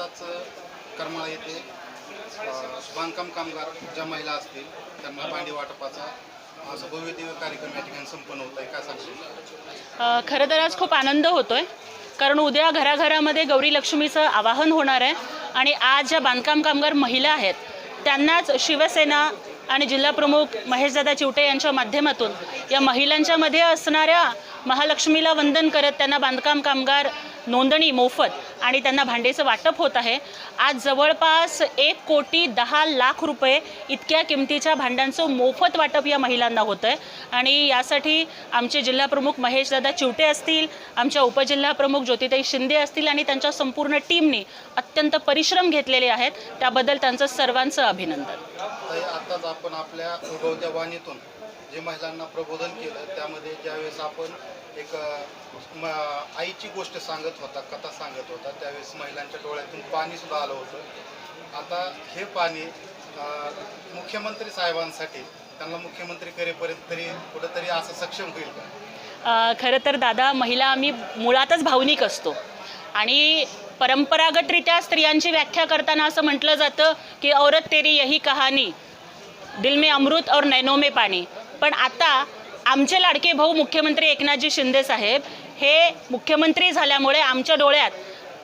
आत्ताच करमाळा येथे बांधकाम कामगार ज्या महिला असतील त्यांना भांडी वाटपाचा खरं तर आज खूप आनंद होतोय कारण उद्या घराघरामध्ये गौरी लक्ष्मीचं आवाहन होणार आहे आणि आज ज्या बांधकाम कामगार महिला आहेत त्यांनाच शिवसेना आणि जिल्हाप्रमुख महेशदादा चिवटे यांच्या माध्यमातून या महिलांच्यामध्ये असणाऱ्या महालक्ष्मीला वंदन करत त्यांना बांधकाम कामगार नोंदणी मोफत आणि त्यांना भांडेचं वाटप होत आहे. आज जवळपास एक कोटी दहा लाख रुपये इतक्या किमतीच्या भांड्यांचं मोफत वाटप या महिलांना होतं आहे आणि यासाठी आमचे जिल्हाप्रमुख महेशदादा चिवटे असतील आमच्या उपजिल्हाप्रमुख ज्योतिताई शिंदे असतील आणि त्यांच्या संपूर्ण टीमनी अत्यंत परिश्रम घेतलेले आहेत. त्याबद्दल त्यांचं सर्वांचं अभिनंदन. आपण आपल्या उगवत्या वाणीतून जे महिलांना प्रबोधन केलं त्यामध्ये ज्यावेळेस आपण एक म, आईची गोष्ट सांगत होता कथा सांगत होता त्यावेळेस महिलांच्या डोळ्यातून पाणीसुद्धा आलं होतं. आता हे पाणी मुख्यमंत्री साहेबांसाठी त्यांना मुख्यमंत्री करेपर्यंत तरी कुठंतरी असं सक्षम होईल का? खरं तर दादा महिला आम्ही मुळातच भावनिक असतो. आणि परंपरागतरित्या स्त्रियांची व्याख्या करताना असं म्हटलं जातं की औरत तेरी यही कहाणी दिल में अमृत और नैनो में पाणी पण आता आमचे लाडके भाऊ मुख्यमंत्री एकनाथजी शिंदे साहेब हे मुख्यमंत्री झाल्यामुळे आमच्या डोळ्यात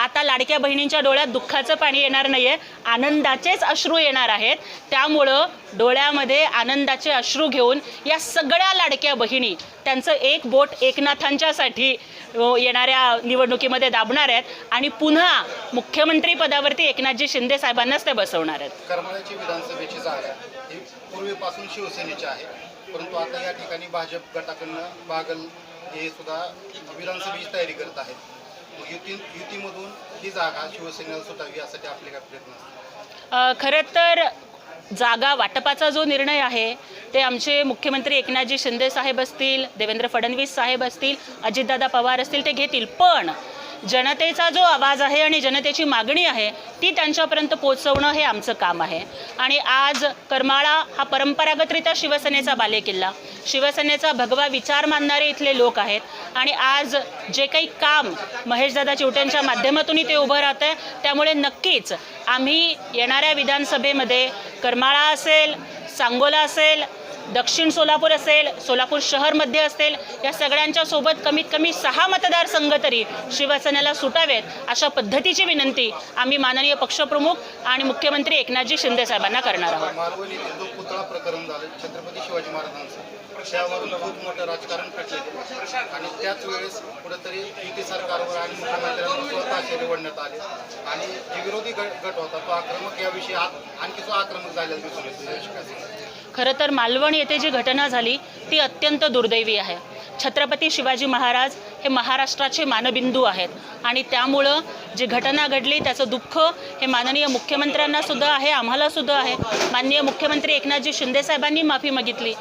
आता लाडक्या बहिणींच्या डोळ्यात दुःखाचं पाणी येणार नाही आहे आनंदाचेच अश्रू येणार आहेत. त्यामुळं डोळ्यामध्ये आनंदाचे अश्रू घेऊन या सगळ्या लाडक्या बहिणी त्यांचं एक बोट एकनाथांच्यासाठी येणाऱ्या निवडणुकीमध्ये दाबणार आहेत आणि पुन्हा मुख्यमंत्री पदावरती एकनाथजी शिंदे साहेबांनाच ते बसवणार आहेत. परंतु आता या ठिकाणी भाजप गटाकडनं बागल हे सुद्धा विधानसभेची तयारी करत आहेत. मग युती युतीमधून ही जागा शिवसेनेला सुटावी यासाठी आपले काय प्रयत्न असतील? खरं तर जागा वाटपाचा जो निर्णय आहे ते आमचे मुख्यमंत्री एकनाथजी शिंदे साहेब असतील देवेंद्र फडणवीस साहेब असतील अजितदादा पवार असतील ते घेतील. पण जनतेचा जो आवाज आहे आणि जनतेची मागणी आहे ती त्यांच्यापर्यंत पोचवणं हे आमचं काम आहे. आणि आज करमाळा हा परंपरागतरित्या शिवसेनेचा बालेकिल्ला. शिवसेनेचा भगवा विचार मानणारे इथले लोक आहेत. आणि आज जे काही काम महेशदादा चिवट्यांच्या माध्यमातून ते उभं राहतं आहे त्यामुळे नक्कीच आम्ही येणाऱ्या विधानसभेमध्ये करमाळा असेल सांगोला असेल दक्षिण सोलापूर असेल सोलापूर शहरमध्ये असेल या सगळ्यांच्या सोबत कमीत कमी सहा मतदारसंघ तरी शिवसेनेला सुटावेत अशा पद्धतीची विनंती आम्ही माननीय पक्षप्रमुख आणि मुख्यमंत्री एकनाथजी शिंदे साहेबांना करणार आहोत. त्यावरून खूप मोठं राजकारण पेटले. आणि त्याच वेळेस युती सरकारवर आणि मुख्यमंत्र्यांवर स्वतः निवडण्यात आले. आणि जे विरोधी गट गट होता तो आक्रमक याविषयी आणखी जो आक्रमक झालेला दिसून येतो. खरं तर मालवण येथे जी घटना झाली ती अत्यंत दुर्दैवी आहे. छत्रपती शिवाजी महाराज हे महाराष्ट्राचे मानबिंदू आहेत. आणि त्यामुळं जी घटना घडली त्याचं दुःख हे माननीय मुख्यमंत्र्यांनासुद्धा आहे आम्हालासुद्धा आहे. माननीय मुख्यमंत्री एकनाथजी शिंदेसाहेबांनी माफी मागितली.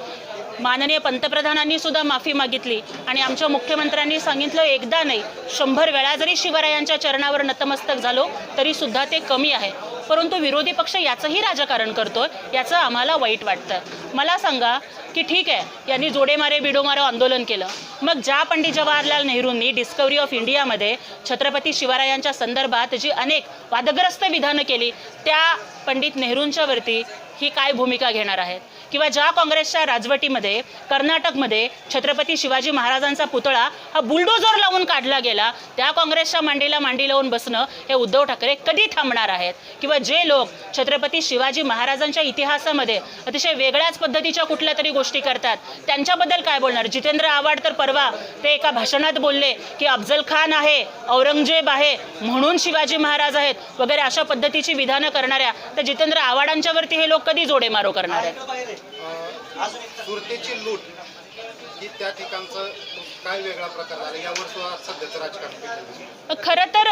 माननीय पंतप्रधानांनी सुद्धा माफी मागितली. आणि आमच्या मुख्यमंत्र्यांनी सांगितलं एकदा नाही शंभर वेळा जरी शिवरायांच्या चरणावर नतमस्तक झालो तरीसुद्धा ते कमी आहे. परंतु विरोधी पक्ष याचंही राजकारण करतोय याचं आम्हाला वाईट वाटतं. मला सांगा की ठीक आहे यांनी जोडेमारे बिडोमारे आंदोलन केलं. मग ज्या पंडित जवाहरलाल नेहरूंनी डिस्कवरी ऑफ इंडियामध्ये छत्रपती शिवरायांच्या संदर्भात जी अनेक वादग्रस्त विधानं केली त्या पंडित नेहरूंच्यावरती ही काय भूमिका घेणार आहेत? किंवा ज्या काँग्रेसच्या राजवटीमध्ये कर्नाटकमध्ये छत्रपती शिवाजी महाराजांचा पुतळा हा बुलडोजर लावून काढला गेला त्या काँग्रेसच्या मांडीला मांडी लावून बसणं हे उद्धव ठाकरे कधी थांबणार आहेत? किंवा जे लोक छत्रपती शिवाजी महाराजांच्या इतिहासामध्ये अतिशय वेगळ्याच पद्धतीच्या कुठल्या तरी गोष्टी करतात त्यांच्याबद्दल काय बोलणार? जितेंद्र आव्हाड तर परवा ते एका भाषणात बोलले की अफजल खान आहे औरंगजेब आहे म्हणून शिवाजी महाराज आहेत वगैरे अशा पद्धतीची विधानं करणाऱ्या तर जितेंद्र आव्हाडांच्यावरती हे लोक कधी जोडेमारो करणार आहेत? सुरतेची लूट ही त्या ठिकाणचं काय वेगळा प्रकार झाला? यावर सुद्धा सध्याचं राजकारण पेटलेलं खरं तर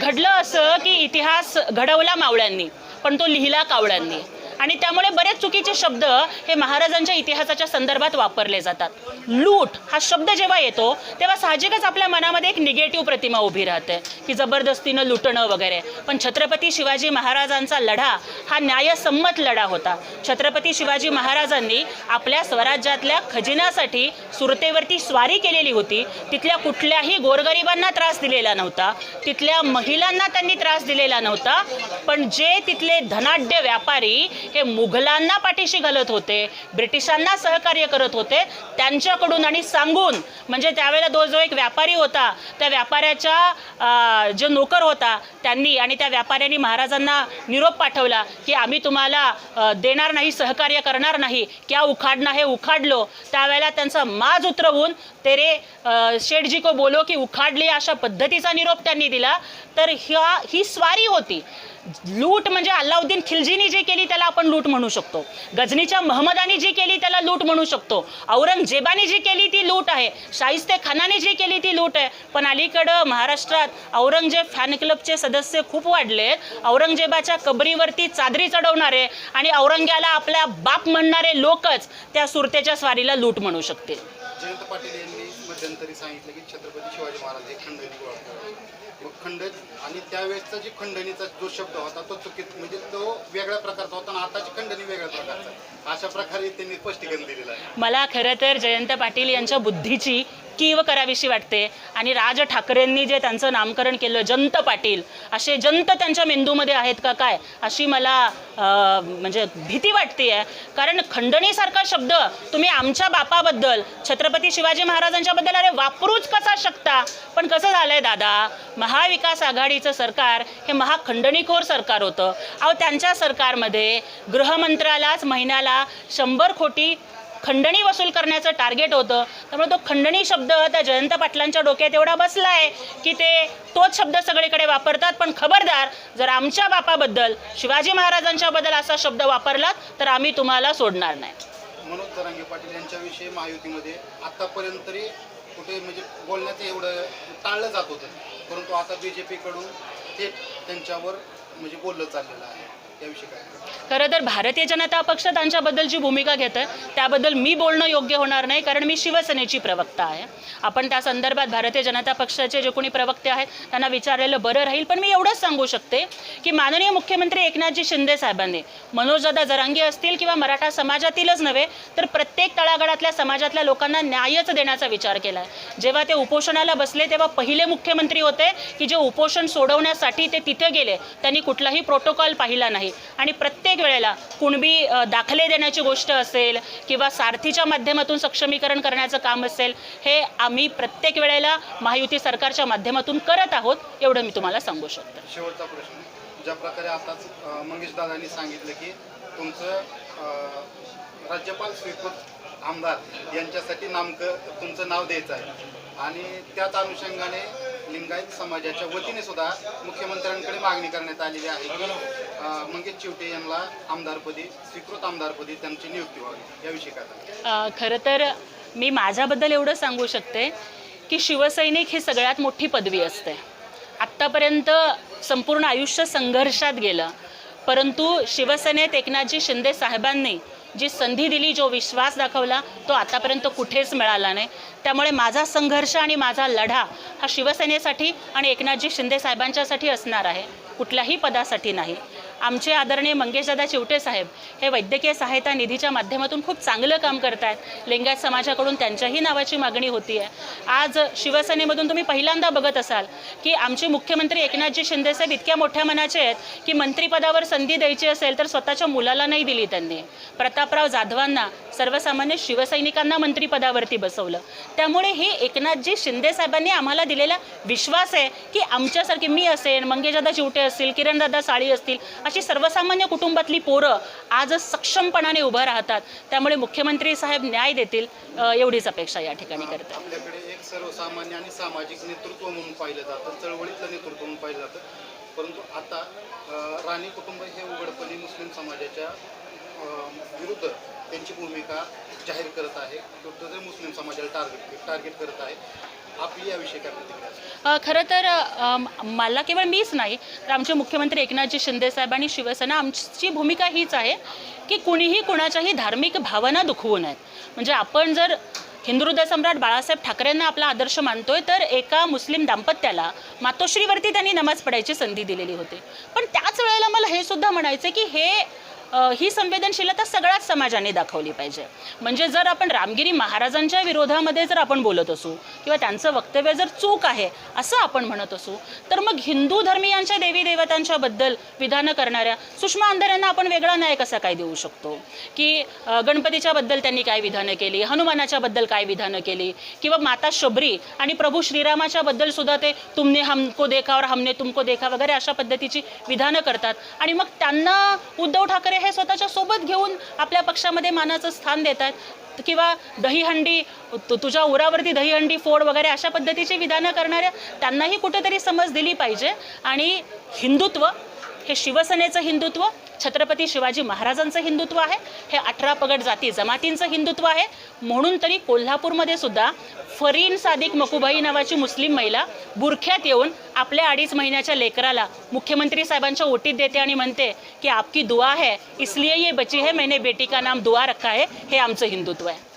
घडलं असं की इतिहास घडवला मावळ्यांनी पण तो लिहिला कावळ्यांनी. आणि त्यामुळे बरेच चुकीचे शब्द हे महाराजांच्या इतिहासाच्या संदर्भात वापरले जातात. लूट हा शब्द जेव्हा येतो तेव्हा साहजिकच आपल्या मनामध्ये एक निगेटिव्ह प्रतिमा उभी राहते की जबरदस्तीनं लुटणं वगैरे. पण छत्रपती शिवाजी महाराजांचा लढा हा न्यायसंमत लढा होता. छत्रपती शिवाजी महाराजांनी आपल्या स्वराज्यातल्या खजिन्यासाठी सुरतेवरती स्वारी केलेली होती. तिथल्या कुठल्याही गोरगरिबांना त्रास दिलेला नव्हता. तिथल्या महिलांना त्यांनी त्रास दिलेला नव्हता. पण जे तिथले धनाढ्य व्यापारी हे मुघलांना पाठीशी घालत होते ब्रिटिशांना सहकार्य करत होते त्यांच्याकडून आणि सांगून म्हणजे त्यावेळेला तो जो एक व्यापारी होता त्या व्यापाऱ्याच्या जो नोकर होता त्यांनी आणि त्या व्यापाऱ्यांनी महाराजांना निरोप पाठवला की आम्ही तुम्हाला देणार नाही सहकार्य करणार नाही क्या उखाडणं हे उखाडलो. त्यावेळेला त्यांचा माज उतरवून तेरे शेठजी को बोलो की उखाडली अशा पद्धतीचा निरोप त्यांनी दिला. तर ह्या ही स्वारी होती. लूट म्हणजे अल्लाउद्दीन खिलजीनी जी केली त्याला आपण लूट म्हणू शकतो. गजनीच्या महम्मदानी जी केली त्याला लूट म्हणू शकतो. औरंगजेबाने जी केली ती लूट आहे. शाहिस्ते खानाने जी केली ती लूट आहे. पण अलीकडं महाराष्ट्रात औरंगजेब फॅन क्लबचे सदस्य खूप वाढलेत औरंगजेबाच्या कबरीवरती चादरी चढवणारे आणि औरंग्याला आपल्या बाप म्हणणारे लोकच त्या सुरतेच्या स्वारीला लूट म्हणू शकतील. जयंत पाटील यांनी मध्यंतरी सांगितलं की छत्रपती शिवाजी महाराज हे खंडणी खंड आणि त्यावेळेसचा जे खंडणीचा जो शब्द होता तो चुकीत म्हणजे तो वेगळ्या प्रकारचा होता आणि आताची खंडणी वेगळ्या प्रकारचा. अशा प्रकारे त्यांनी स्पष्टीकरण दिलेलं आहे. मला खरं तर जयंत पाटील यांच्या बुद्धीची कीव करावीशी वाटते. आणि राज ठाकरेंनी जे त्यांचं नामकरण केलं जंत पाटील असे जंत त्यांच्या मेंदूमध्ये आहेत का काय अशी मला म्हणजे भीती वाटते आहे कारण खंडणीसारखा शब्द तुम्ही आमच्या बापाबद्दल छत्रपती शिवाजी महाराजांच्याबद्दल अरे वापरूच कसा शकता? पण कसं झालं आहे दादा महाविकास आघाडीचं सरकार हे महाखंडणीखोर सरकार होतं. अहो त्यांच्या सरकारमध्ये गृहमंत्र्यालाच महिन्याला शंभर कोटी खंडणी वसूल करण्याचं टार्गेट होतं. त्यामुळे तो खंडणी शब्द त्या जयंत पाटलांच्या डोक्यात एवढा बसला आहे की ते तोच शब्द सगळीकडे वापरतात. पण खबरदार जर आमच्या बापाबद्दल शिवाजी महाराजांच्याबद्दल असा शब्द वापरलात तर आम्ही तुम्हाला सोडणार नाही. मनोज जरांगे पाटील यांच्याविषयी महायुतीमध्ये आतापर्यंत तरी कुठे म्हणजे बोलण्याचं एवढं टाळलं जात होतं. परंतु आता बी जे पीकडून थेट त्यांच्यावर म्हणजे बोललं चाललेलं आहे. खरं तर भारतीय जनता पक्ष त्यांच्याबद्दल जी भूमिका घेत आहे त्याबद्दल मी बोलणं योग्य होणार नाही कारण मी शिवसेनेची प्रवक्ता आहे. आपण त्या संदर्भात भारतीय जनता पक्षाचे जे कोणी प्रवक्ते आहेत त्यांना विचारलेलं बरं राहील पण मी एवढंच सांगू शकते की माननीय मुख्यमंत्री एकनाथजी शिंदे साहेबांनी मनोजदादा जरांगी असतील किंवा मराठा समाजातीलच नव्हे तर प्रत्येक तळागाळातल्या समाजातल्या लोकांना न्यायच देण्याचा विचार केला आहे जेव्हा ते उपोषणाला बसले तेव्हा पहिले मुख्यमंत्री होते की जे उपोषण सोडवण्यासाठी ते तिथे गेले त्यांनी कुठलाही प्रोटोकॉल पाहिला नाही. आणि प्रत्येक वेळेला कुणबी दाखले देण्याची गोष्ट असेल किंवा सारथीच्या माध्यमातून सक्षमीकरण करण्याचं काम असेल हे आम्ही प्रत्येक वेळेला महायुती सरकारच्या माध्यमातून करत आहोत एवढं मी तुम्हाला सांगू शकतो. शेवटचा प्रश्न. ज्या प्रकारे आताच मंगेश दादांनी सांगितलं की तुमचं राज्यपाल स्वीकृत आमदार यांच्यासाठी नामक तुमचं नाव द्यायचं आहे. आणि त्याच अनुषंगाने लिंगायत समाजाच्या वतीने सुद्धा मुख्यमंत्र्यांकडे मागणी करण्यात आलेली आहे की मंगेश चिवटे यांना आमदारपदी स्वीकृत आमदारपदी त्यांची नियुक्ती व्हावी. याविषयी काय खरं तर मी माझ्याबद्दल एवढं सांगू शकते की शिवसैनिक ही सगळ्यात मोठी पदवी असते. आत्तापर्यंत संपूर्ण आयुष्य संघर्षात गेलं परंतु शिवसेनेत एकनाथजी शिंदे साहेबांनी जी संधी दिली जो विश्वास दाखवला तो आतापर्यंत कुठेच मिळाला नाही. त्यामुळे माझा संघर्ष आणि माझा लढा हा शिवसेनेसाठी आणि एकनाथजी शिंदे साहेबांच्यासाठी असणार आहे. कुठल्याही पदासाठी नाही. आमचे आदरणीय मंगेशदादा चिवटे साहेब हे वैद्यकीय सहायता निधीच्या माध्यमातून खूप चांगलं काम करत आहेत लिंगायत समाजाकडून त्यांच्याही नावाची मागणी होती आहे आज शिवसेनेमधून तुम्ही पहिल्यांदा बघत असाल की आमचे मुख्यमंत्री एकनाथजी शिंदेसाहेब इतक्या मोठ्या मनाचे आहेत की मंत्रिपदावर संधी द्यायची असेल तर स्वतःच्या मुलाला नाही दिली त्यांनी. प्रतापराव जाधवांना सर्वसामान्य शिवसैनिकांना मंत्रिपदावरती बसवलं. त्यामुळे हे एकनाथजी शिंदेसाहेबांनी आम्हाला दिलेला विश्वास आहे की आमच्यासारखे मी असेल मंगेशदादा चिवटे असतील किरणदादा साळी असतील अशी सर्वसामान्य कुटुंबातली पोरं आज सक्षमपणाने उभं राहतात. त्यामुळे मुख्यमंत्री साहेब न्याय देतील एवढीच अपेक्षा या ठिकाणी करतात. आपल्याकडे एक सर्वसामान्य आणि सामाजिक नेतृत्व म्हणून पाहिलं जातं चळवळीतलं नेतृत्व म्हणून पाहिलं जातं. परंतु आता अं, राणी कुटुंब हे उघडपणे मुस्लिम समाजाच्या विरुद्ध त्यांची भूमिका जाहीर करत आहे. विरुद्ध मुस्लिम समाजाला टार्गेट टार्गेट करत आहे. आपली याविषयी काय प्रतिक्रिया खरं तर मला केवळ मीच नाही तर आमचे मुख्यमंत्री एकनाथजी शिंदे साहेब आणि शिवसेना आमची भूमिका हीच आहे की कुणीही कुणाच्याही धार्मिक भावना दुखवू नयेत. म्हणजे आपण जर हिंदू हृदय सम्राट बाळासाहेब ठाकरेंना आपला आदर्श मानतोय तर एका मुस्लिम दाम्पत्याला मातोश्रीवरती त्यांनी नमाज पडायची संधी दिलेली होती. पण त्याच वेळेला मला हे सुद्धा म्हणायचं की हे ही संवेदनशीलता सगळ्याच समाजाने दाखवली पाहिजे. म्हणजे जर आपण रामगिरी महाराजांच्या विरोधामध्ये जर आपण बोलत असू किंवा त्यांचं वक्तव्य जर चूक आहे असं आपण म्हणत असू तर मग हिंदू धर्मीयांच्या देवी देवतांच्या बद्दल विधानं करणाऱ्या सुषमा अंधाऱ्यांना आपण वेगळा न्याय कसा काय देऊ शकतो? की गणपतीच्याबद्दल गणपतीच्या बद्दल त्यांनी काय विधानं केली हनुमानाच्या बद्दल काय विधानं केली किंवा माता शबरी आणि प्रभू श्रीरामाच्या बद्दल सुद्धा ते तुमने हमको देखा और हमने तुमको देखा वगैरे अशा पद्धतीची विधानं करतात. आणि मग त्यांना उद्धव ठाकरे हे स्वतःच्या सोबत घेऊन आपल्या पक्षामध्ये मानाचं स्थान देत आहेत किंवा दहीहंडी तु तुझ्या उरावरती दहीहंडी फोड वगैरे अशा पद्धतीची विधानं करणाऱ्या त्यांनाही कुठेतरी समज दिली पाहिजे. आणि हिंदुत्व हे शिवसेनेचं हिंदुत्व छत्रपती शिवाजी महाराजांचं हिंदुत्व आहे. हे अठरा पगड जाती जमातींचं हिंदुत्व आहे. म्हणून तरी कोल्हापूरमध्ये सुद्धा फरीन सादिक मकुबाई नावाची मुस्लिम महिला बुरख्यात येऊन आपल्या अडीच महिन्याच्या लेकराला मुख्यमंत्री साहेबांच्या ओटीत देते आणि म्हणते की आपकी दुआ है इसलिए ये बची है मैंने बेटी का नाम दुआ रखा है हे आमचं हिंदुत्व आहे.